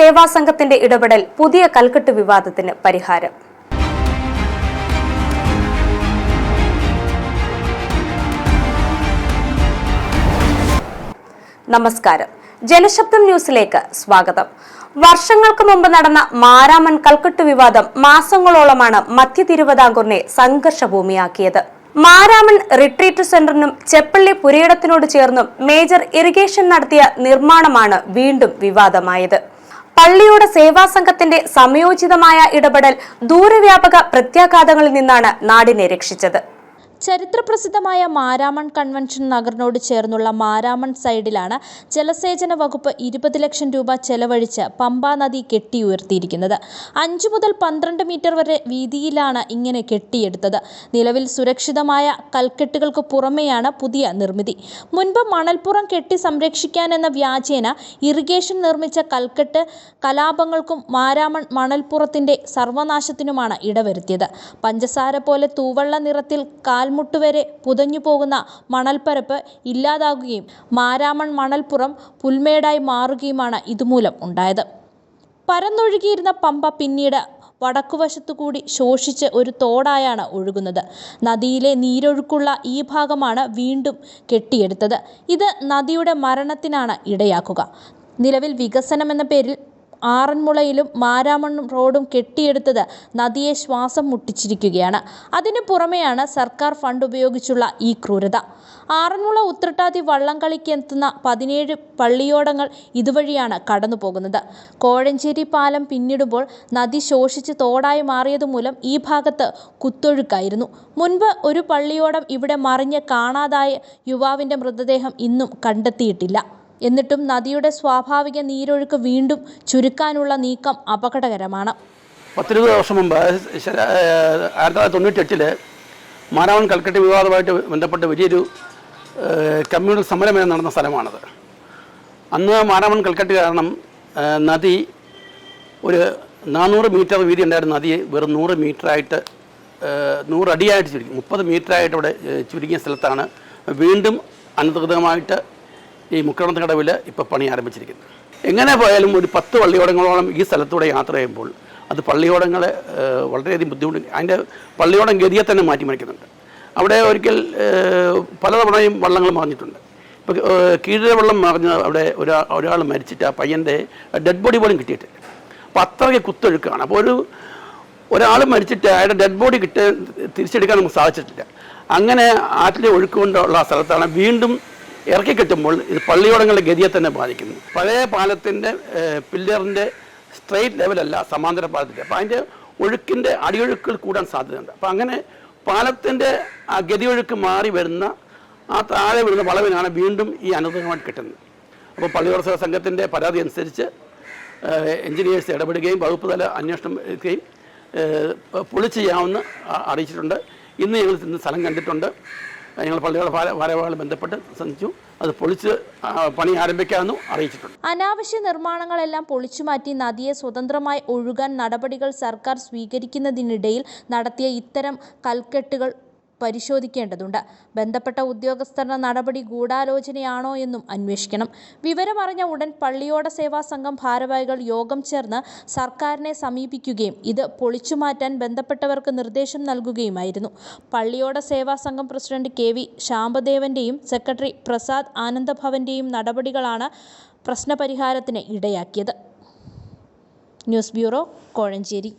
സേവാ സംഘത്തിന്റെ ഇടപെടൽ പുതിയ കൽക്കെട്ട് വിവാദത്തിന് പരിഹാരം. നമസ്കാരം. ജനശബ്ദം ന്യൂസിലേക്ക് സ്വാഗതം. വർഷങ്ങൾക്ക് മുമ്പ് നടന്ന മാരാമൻ കൽക്കെട്ട് വിവാദം മാസങ്ങളോളമാണ് മധ്യ തിരുവിതാംകൂറിനെ സംഘർഷഭൂമിയാക്കിയത്. മാരാമൻ റിട്രീറ്റ് സെന്ററിനും ചെപ്പള്ളി പുരയിടത്തിനോട് ചേർന്നും മേജർ ഇറിഗേഷൻ നടത്തിയ നിർമ്മാണമാണ് വീണ്ടും വിവാദമായത്. പള്ളിയുടെ സേവാ സംഘത്തിന്റെ സമയോചിതമായ ഇടപെടൽ ദൂരവ്യാപക പ്രത്യാഘാതങ്ങളിൽ നിന്നാണ് നാടിനെ രക്ഷിച്ചത്. ചരിത്രപ്രസിദ്ധമായ മാരാമൺ കൺവെൻഷൻ നഗറിനോട് ചേർന്നുള്ള മാരാമൺ സൈഡിലാണ് ജലസേചന വകുപ്പ് ഇരുപത് ലക്ഷം രൂപ ചെലവഴിച്ച് പമ്പാ നദി കെട്ടിയുയർത്തിയിരിക്കുന്നത്. അഞ്ചു മുതൽ പന്ത്രണ്ട് മീറ്റർ വരെ വീതിയിലാണ് ഇങ്ങനെ കെട്ടിയെടുത്തത്. നിലവിൽ സുരക്ഷിതമായ കൽക്കെട്ടുകൾക്ക് പുറമെയാണ് പുതിയ നിർമ്മിതി. മുൻപ് മണൽപ്പുറം കെട്ടി സംരക്ഷിക്കാനെന്ന വ്യാജേന ഇറിഗേഷൻ നിർമ്മിച്ച കൽക്കെട്ട് കലാപങ്ങൾക്കും മാരാമൺ മണൽപ്പുറത്തിന്റെ സർവനാശത്തിനുമാണ് ഇടവരുത്തിയത്. പഞ്ചസാര പോലെ തൂവള്ള നിറത്തിൽ കാൽമുട്ടുവരെ പുതഞ്ഞു പോകുന്ന മണൽപ്പരപ്പ് ഇല്ലാതാകുകയും മാരാമൺ മണൽപ്പുറം പുൽമേടായി മാറുകയുമാണ് ഇതുമൂലം ഉണ്ടായത്. പരന്നൊഴുകിയിരുന്ന പമ്പ പിന്നീട് വടക്കുവശത്തു കൂടി ശോഷിച്ച് ഒരു തോടായാണ് ഒഴുകുന്നത്. നദിയിലെ നീരൊഴുക്കുള്ള ഈ ഭാഗമാണ് വീണ്ടും കെട്ടിയെടുത്തത്. ഇത് നദിയുടെ മരണത്തിനാണ് ഇടയാക്കുക. നിലവിൽ വികസനം എന്ന പേരിൽ ആറന്മുളയിലും മാരാമണ്ണും റോഡും കെട്ടിയെടുത്തത് നദിയെ ശ്വാസം മുട്ടിച്ചിരിക്കുകയാണ്. അതിനു പുറമെയാണ് സർക്കാർ ഫണ്ട് ഉപയോഗിച്ചുള്ള ഈ ക്രൂരത. ആറന്മുള ഉത്രട്ടാതി വള്ളംകളിക്ക് എത്തുന്ന പതിനേഴ് പള്ളിയോടങ്ങൾ ഇതുവഴിയാണ് കടന്നു പോകുന്നത് കോഴഞ്ചേരി പാലം പിന്നിടുമ്പോൾ നദി ശോഷിച്ച് തോടായി മാറിയതുമൂലം ഈ ഭാഗത്ത് കുത്തൊഴുക്കായിരുന്നു. മുൻപ് ഒരു പള്ളിയോടം ഇവിടെ മറിഞ്ഞ് കാണാതായ യുവാവിന്റെ മൃതദേഹം ഇന്നും കണ്ടെത്തിയിട്ടില്ല. എന്നിട്ടും നദിയുടെ സ്വാഭാവിക നീരൊഴുക്ക് വീണ്ടും ചുരുക്കാനുള്ള നീക്കം അപകടകരമാണ്. പത്തിരുപത് വർഷം മുമ്പ് ആയിരത്തി തൊള്ളായിരത്തി തൊണ്ണൂറ്റെട്ടിൽ മാരാവൺ കൽക്കട്ട് വിവാദമായിട്ട് ബന്ധപ്പെട്ട് വലിയൊരു കമ്മ്യൂണൽ സമരം നടന്ന സ്ഥലമാണത്. അന്ന് മാരാവൺ കൽക്കട്ട് കാരണം നദി ഒരു നാനൂറ് മീറ്റർ വീതി ഉണ്ടായിരുന്ന നദി വെറും നൂറ് മീറ്ററായിട്ട് നൂറടിയായിട്ട് ചുരുക്കി മുപ്പത് മീറ്ററായിട്ട് ഇവിടെ ചുരുങ്ങിയ സ്ഥലത്താണ് വീണ്ടും അനധികൃതമായിട്ട് ഈ മുക്കണത്തിന് കടവിൽ ഇപ്പോൾ പണി ആരംഭിച്ചിരിക്കുന്നത് എങ്ങനെ പോയാലും ഒരു പത്ത് പള്ളിയോടങ്ങളോളം ഈ സ്ഥലത്തൂടെ യാത്ര ചെയ്യുമ്പോൾ അത് പള്ളിയോടങ്ങളെ വളരെയധികം ബുദ്ധിമുട്ട് അതിന്റെ പള്ളിയോടം ഗതിയെ തന്നെ മാറ്റിമറിക്കുന്നുണ്ട്. അവിടെ ഒരിക്കൽ പലതവണയും വള്ളങ്ങൾ മറിഞ്ഞിട്ടുണ്ട്. ഇപ്പോൾ കീഴിലെ വെള്ളം മറിഞ്ഞ അവിടെ ഒരാ ഒരാൾ മരിച്ചിട്ട് ആ പയ്യന്റെ ഡെഡ് ബോഡി പോലും കിട്ടിയിട്ടില്ല. അപ്പോൾ അത്രയ്ക്ക് കുത്തൊഴുക്കാണ്. അപ്പോൾ ഒരു ഒരാൾ മരിച്ചിട്ട് അയാളുടെ ഡെഡ് ബോഡി കിട്ടാൻ തിരിച്ചെടുക്കാൻ നമുക്ക് സാധിച്ചിട്ടില്ല. അങ്ങനെ ആറ്റിലെ ഒഴുക്കുകൊണ്ടുള്ള സ്ഥലത്താണ് വീണ്ടും ഇറക്കി കിട്ടുമ്പോൾ ഇത് പള്ളിയോടങ്ങളുടെ ഗതിയെ തന്നെ ബാധിക്കുന്നു. പഴയ പാലത്തിന്റെ പില്ലറിന്റെ സ്ട്രെയിറ്റ് ലെവലല്ല സമാന്തര പാലത്തിന്റെ. അപ്പോൾ അതിന്റെ ഒഴുക്കിന്റെ അടിയൊഴുക്കുകൾ കൂടാൻ സാധ്യതയുണ്ട്. അപ്പോൾ അങ്ങനെ പാലത്തിന്റെ ആ ഗതിയൊഴുക്ക് മാറി വരുന്ന ആ താഴെ വരുന്ന വളവിനാണ് വീണ്ടും ഈ അനുഗ്രഹമായിട്ട് കിട്ടുന്നത്. അപ്പോൾ പള്ളിയോട സംഘത്തിന്റെ പരാതി അനുസരിച്ച് എഞ്ചിനീയേഴ്സ് ഇടപെടുകയും വകുപ്പ് തല അന്വേഷണം എടുക്കുകയും പൊളിച്ച് ചെയ്യാമെന്ന് അറിയിച്ചിട്ടുണ്ട്. ഇന്ന് ഞങ്ങൾ സ്ഥലം കണ്ടിട്ടുണ്ട്. ഞങ്ങൾ ഭാര ഭാരവാഹികൾ ബന്ധപ്പെട്ട് ശ്രമിച്ചു അത് പൊളിച്ച് പണി ആരംഭിക്കാമെന്നും അറിയിച്ചിട്ടുണ്ട്. അനാവശ്യ നിർമ്മാണങ്ങളെല്ലാം പൊളിച്ചുമാറ്റി നദിയെ സ്വതന്ത്രമായി ഒഴുകാൻ നടപടികൾ സർക്കാർ സ്വീകരിക്കുന്നതിനിടയിൽ നടത്തിയ ഇത്തരം കൽക്കെട്ടുകൾ പരിശോധിക്കേണ്ടതുണ്ട്. ബന്ധപ്പെട്ട ഉദ്യോഗസ്ഥരുടെ നടപടി ഗൂഢാലോചനയാണോ എന്നും അന്വേഷിക്കണം. വിവരമറിഞ്ഞ ഉടൻ പള്ളിയോട സേവാ സംഘം ഭാരവാഹികൾ യോഗം ചേർന്ന് സർക്കാരിനെ സമീപിക്കുകയും ഇത് പൊളിച്ചുമാറ്റാൻ ബന്ധപ്പെട്ടവർക്ക് നിർദ്ദേശം നൽകുകയുമായിരുന്നു. Palliyoda Seva Sangham president K V ശാംബദേവന്റെയും secretary Prasad ആനന്ദഭവന്റെയും നടപടികളാണ് പ്രശ്നപരിഹാരത്തിന് ഇടയാക്കിയത്. News bureau Kozhencherry.